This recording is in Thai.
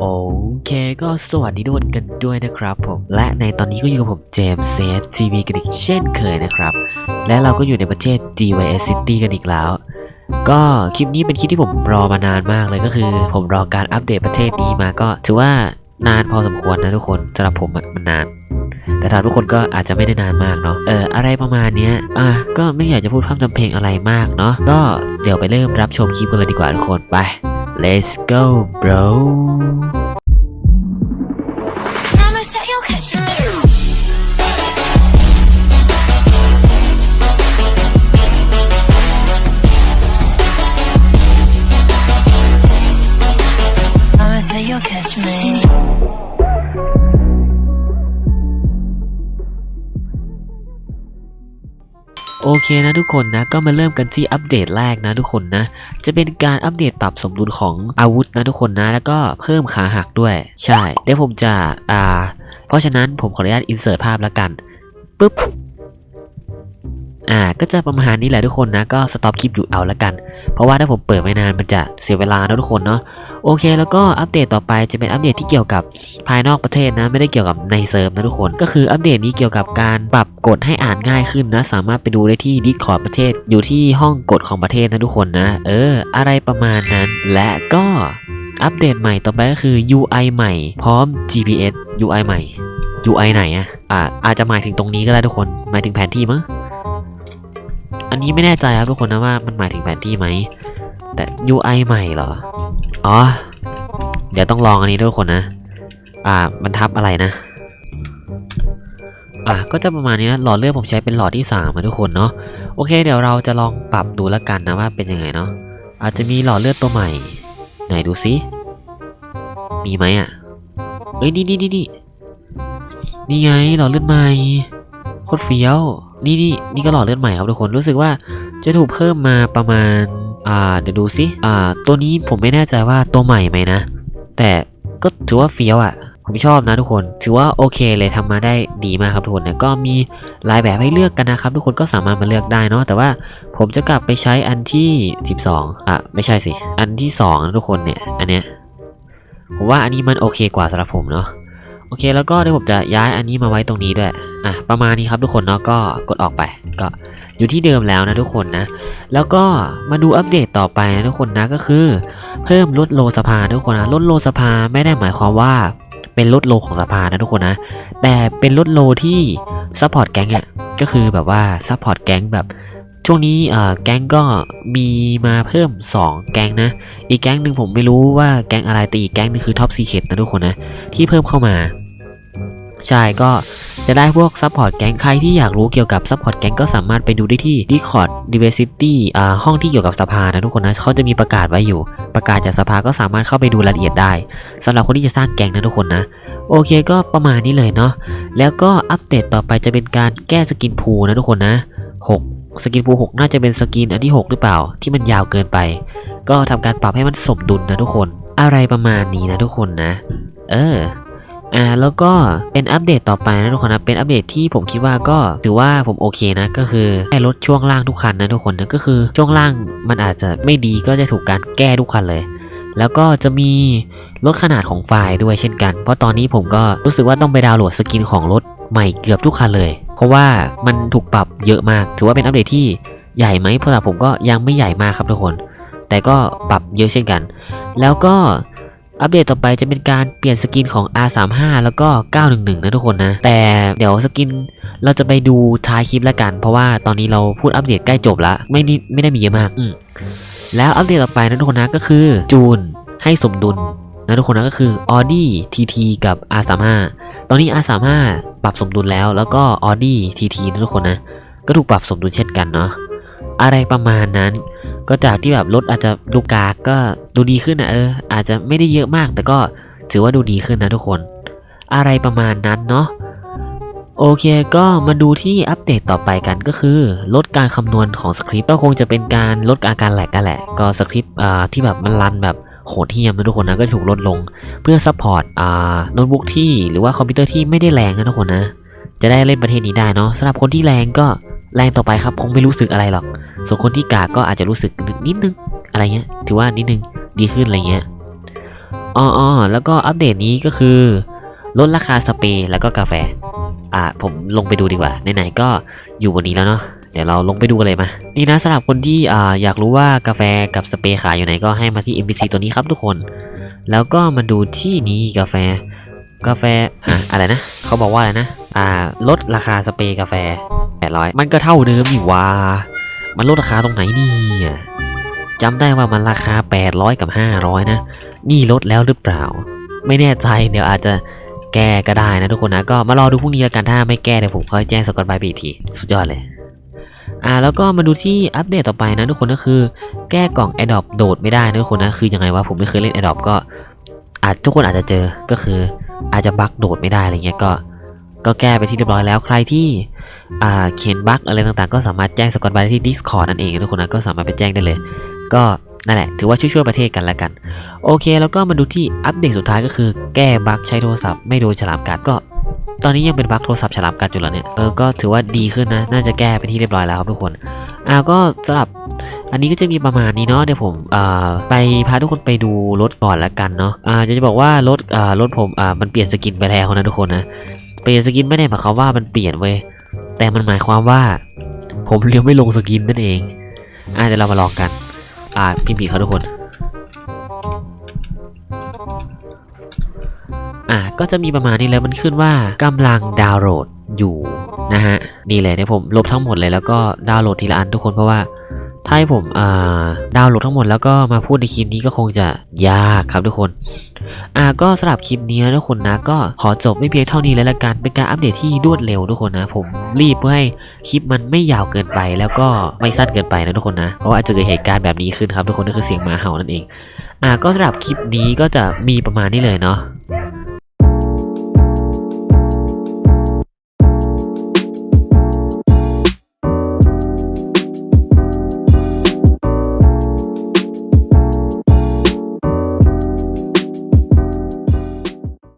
โอเคก็สวัสดีทุกคนกันด้วยนะครับผมและในตอนนี้ก็อยู่กับผมเจมส์เซฟทีวีกันอีกเช่นเคยนะครับ และเราก็อยู่ในประเทศ GYS City กันอีกแล้ว ก็คลิปนี้เป็นคลิปที่ผมรอมานานมากเลยก็คือ ผมรอการอัปเดตประเทศนี้มาก็ถือว่านานพอสมควรนะทุกคนสำหรับผมมันนาน แต่สำหรับทุกคนก็อาจจะไม่ได้นานมากเนาะเอออะไรประมาณเนี้ยอะก็ไม่อยากจะพูดพร่ำทำเพลงอะไรมากเนาะก็เดี๋ยวไปเริ่มรับชมคลิปกันเลยดีกว่าทุกคนไป let's go bro เคนะทุกคนนะก็มาเริ่มกันที่อัปเดตแรกนะทุกคนนะ จะเป็นการอัปเดตปรับสมดุลของอาวุธนะทุกคนนะ แล้วก็เพิ่มขาหักด้วย ใช่เดี๋ยวผมจะอ่า เพราะฉะนั้นผมขออนุญาตอินเสิร์ตภาพแล้วกันปุ๊บ อ่าก็จะประมาณนี้แหละทุกคนนะก็สต็อปคลิปอยู่เอาล้วกัน เพราะว่าถ้าผมเปิดไม่นานมันจะเสียเวลานะทุกคนเนาะโอเค แล้วก็อัปเดตต่อไปจะเป็นอัปเดตที่เกี่ยวกับภายนอกประเทศนะไม่ได้เกี่ยวกับในเซิร์ฟนะทุกคน ก็คืออัปเดตนี้เกี่ยวกับการปรับกฎให้อ่านง่ายขึ้นนะ สามารถไปดูได้ที่ Discord ประเทศ อยู่ที่ห้องกฎของประเทศนะทุกคนนะเออ อะไรประมาณนั้นและก็อัปเดตใหม่ต่อไปก็คือ UI ใหม่ พร้อม GPS UI ใหม่ UI ไหนอะอ่าอาจจะหมายถึงตรงนี้ก็ได้ทุกคน หมายถึงแผนที่มั้ง อันนี้ไม่แน่ใจครับทุกคนนะว่ามันหมายถึงแผนที่ไหม แต่ UI ใหม่เหรอ อ๋อ เดี๋ยวต้องลองอันนี้ด้วยทุกคนนะ อ่ามันทับอะไรนะ อ่าก็จะประมาณนี้นะ หลอดเลือดผมใช้เป็นหลอดที่3มาทุกคนเนาะ โอเค เดี๋ยวเราจะลองปรับดูแล้วกันนะว่าเป็นยังไงเนาะ อาจจะมีหลอดเลือดตัวใหม่ ไหนดูซิ มีไหมอะ เอ้ยนี่นี่นี่นี่นี่ไงหลอดเลือดใหม่ โคตรเฟี้ยว นี่นี่นี่ก็หลอดเลือดใหม่ครับทุกคนรู้สึกว่าจะถูกเพิ่มมาประมาณอ่าเดี๋ยวดูซิอ่าตัวนี้ผมไม่แน่ใจว่าตัวใหม่ไหมนะ แต่ก็ถือว่าเฟี้ยวอะผมชอบนะทุกคนถือว่าโอเคเลยทำมาได้ดีมากครับทุกคนเนี่ยก็มีหลายแบบให้เลือกกันนะครับ ทุกคนก็สามารถมาเลือกได้เนาะแต่ว่าผมจะกลับไปใช้อันที่ 12อะไม่ใช่สิ อันที่2นะทุกคนเนี่ยอันเนี้ยผมว่าอันนี้มันโอเคกว่าสำหรับผมเนาะ โอเคแล้วก็เดี๋ยวผมจะย้ายอันนี้มาไว้ตรงนี้ด้วยอะประมาณนี้ครับทุกคนเนาะก็กดออกไปก็อยู่ที่เดิมแล้วนะทุกคนนะ แล้วก็มาดูอัปเดตต่อไปนะทุกคนนะก็คือ เพิ่มลดโลสภาทุกคนนะลดโลสภาไม่ได้หมายความว่าเป็นลดโลของสภานะทุกคนนะแต่เป็นลดโลที่ซัพพอร์ตแก๊งอะก็คือแบบว่าซัพพอร์ตแก๊งแบบ ช่วงนี้แก๊งก็มีมาเพิ่ม 2 แก๊งนะ อีกแก๊งหนึ่งผมไม่รู้ว่าแก๊งอะไรแต่อีกแก๊งนึงคือท็อปซีเคทนะทุกคนนะ ที่เพิ่มเข้ามา ใช่ก็จะได้พวกซัพพอร์ตแก๊งใครที่อยากรู้เกี่ยวกับซัพพอร์ตแก๊งก็สามารถไปดูได้ที่ Discord Diversity อ่าห้องที่เกี่ยวกับสภานะทุกคนนะเขาจะมีประกาศไว้อยู่ ประกาศจากสภาก็สามารถเข้าไปดูรายละเอียดได้สำหรับคนที่จะสร้างแก๊งนะทุกคนนะโอเคก็ประมาณนี้เลยเนาะแล้วก็อัปเดตต่อไปจะเป็นการแก้สกินพูนะทุกคนนะ 6 สกินพูล6น่าจะเป็นสกินอันที่ 6 หรือเปล่า ที่มันยาวเกินไป ก็ทำการปรับให้มันสมดุลนะทุกคน อะไรประมาณนี้นะทุกคนนะ เอออ่าแล้วก็เป็นอัปเดตต่อไปนะทุกคนนะเป็นอัปเดตที่ผมคิดว่าก็ถือว่าผมโอเคนะก็คือแก้รถช่วงล่างทุกคันนะทุกคนนะก็คือช่วงล่างมันอาจจะไม่ดีก็จะถูกการแก้ทุกคันเลย แล้วก็จะมีลดขนาดของไฟล์ด้วยเช่นกัน เพราะตอนนี้ผมก็รู้สึกว่าต้องไปดาวน์โหลดสกินของรถใหม่เกือบทุกคันเลย เพราะว่ามันถูกปรับเยอะมาก ถือว่าเป็นอัปเดตที่ใหญ่ไหมเพราะผมก็ยังไม่ใหญ่มากครับทุกคน แต่ก็ปรับเยอะเช่นกัน แล้วก็อัปเดตต่อไปจะเป็นการเปลี่ยนสกินของ R35 แล้วก็ 911 นะทุกคนนะ แต่เดี๋ยวสกินเราจะไปดูท้ายคลิปแล้วกัน เพราะว่าตอนนี้เราพูดอัปเดตใกล้จบละไม่ได้ไม่ได้มีเยอะมากอืมแล้วอัปเดตต่อไปนะทุกคนนะก็คือจูนให้สมดุลนะทุกคนนะก็คือ Audi TT กับ R35 ตอนนี้ R35 ปรับสมดุลแล้วแล้วก็ Audi TT นะทุกคนนะ ก็ถูกปรับสมดุลเช่นกันเนาะอะไรประมาณนั้น ก็จากที่แบบรถอาจจะดูกากก็ดูดีขึ้นนะเออ อาจจะไม่ได้เยอะมาก แต่ก็ถือว่าดูดีขึ้นนะทุกคน อะไรประมาณนั้นเนาะโอเคก็มาดูที่อัปเดตต่อไปกันก็คือ ลดการคำนวณของสคริปต์ก็คงจะเป็นการลดอาการแหลกกันแหละ ก็สคริปต์ที่แบบมันรันแบบ โหดเหี้ยมนะทุกคนนะก็ถูกลดลงเพื่อซัพพอร์ตอ่าโน้ตบุ๊กที่หรือว่าคอมพิวเตอร์ที่ไม่ได้แรงนะทุกคนนะ จะได้เล่นประเทศนี้ได้เนาะสำหรับคนที่แรงก็แรงต่อไปครับคงไม่รู้สึกอะไรหรอก ส่วนคนที่กากก็อาจจะรู้สึกนิดนึงอะไรเงี้ย ถือว่านิดนึงดีขึ้นอะไรเงี้ยอ๋อแล้วก็อัปเดตนี้ก็คือ ลดราคาสเปรย์แล้วก็กาแฟ อ่าผมลงไปดูดีกว่าไหนๆก็อยู่บนนี้แล้วเนาะ ดี๋ยวเราลงไปดูกันเลยมานี่นะสำหรับคนที่อยากรู้ว่ากาแฟกับสเปรย์ขายอยู่ไหนก็ให้มาที่ NPC ตัวนี้ครับทุกคน แล้วก็มาดูที่นี้กาแฟ กาแฟฮะอะไรนะเขาบอกว่าอะไรนะ อ่าลดราคาสเปรย์กาแฟ 800 มันก็เท่าเดิมนี่ว่า มันลดราคาตรงไหนนี่จำได้ว่ามันราคา 800 กับ 500 นะ นี่ลดแล้วหรือเปล่า ไม่แน่ใจเดี๋ยวอาจจะแก้ก็ได้นะทุกคนนะ ก็มารอดูพรุ่งนี้แล้วกันถ้าไม่แก้เดี๋ยวผมค่อยแจ้งสกอตไบไปอีกที สุดยอดเลย อ่าแล้วก็มาดูที่อัปเดตต่อไปนะทุกคนก็คือ แก้กล่อง a d o p โดดไม่ได้นะทุกคนนะคือยังไงวะผมไม่เคยเล่น a d o p ก็อาจทุกคนอาจจะเจอก็คืออาจจะบั๊กโดดไม่ได้อะไรเงี้ยก็ก็แก้ไปที่เรียบร้อยแล้วใครที่อ่าเขียนบั๊กอะไรต่างๆ ก็สามารถแจ้งสกอตไว้ที่ Discord นั่นเองนะทุกคนนะก็สามารถไปแจ้งได้เลย ก็นั่นแหละถือว่าช่วยๆประเทศกันละกัน โอเค แล้วก็มาดูที่อัปเดตสุดท้ายก็คือ แก้บั๊กใช้โทรศัพท์ไม่โดนฉลามกัดก็ ตอนนี้ยังเป็นบั๊กโทรศัพท์ฉลามกัดอยู่แล้วเนี่ย เออ ก็ถือว่าดีขึ้นนะ น่าจะแก้ไปที่เรียบร้อยแล้วครับทุกคน อ่า ก็สำหรับอันนี้ก็จะมีประมาณนี้เนาะ เดี๋ยวผมอ่าไปพาทุกคนไปดูรถก่อนละกันเนาะ อ่าจะจะบอกว่ารถอ่ารถผมอ่ามันเปลี่ยนสกินไปแล้วนะทุกคนนะ เปลี่ยนสกินไม่ได้หมายความว่ามันเปลี่ยนเว้ย แต่มันหมายความว่า ผมเลี้ยวไม่ลงสกินนั่นเอง อ่าเดี๋ยวเรามาลองกัน อ่าพิมพ์ผิดครับทุกคน ก็จะมีประมาณนี้เลยมันขึ้นว่ากำลังดาวน์โหลดอยู่นะฮะนี่เลยเดี๋ยผมลบทั้งหมดเลยแล้วก็ดาวน์โหลดทีละอันทุกคนเพราะว่าถ้าให้ผมอ่าดาวน์โหลดทั้งหมดแล้วก็มาพูดในคลิปนี้ก็คงจะยากครับทุกคนอ่าก็สำหรับคลิปนี้นะทุกคนนะก็ขอจบไม่เพียงเท่านี้แล้วละกันเป็นการอัปเดตที่รวดเร็วทุกคนนะ ผมรีบเพื่อให้คลิปมันไม่ยาวเกินไป แล้วก็ไม่สั้นเกินไปนะทุกคนนะเพราะว่าอาจจะเกิดเหตุการณ์แบบนี้ขึ้นครับทุกคนนั่นคือเสียงหมาเห่านั่นเองอ่าก็สำหรับคลิปนี้ก็จะมีประมาณนี้เลยเนาะ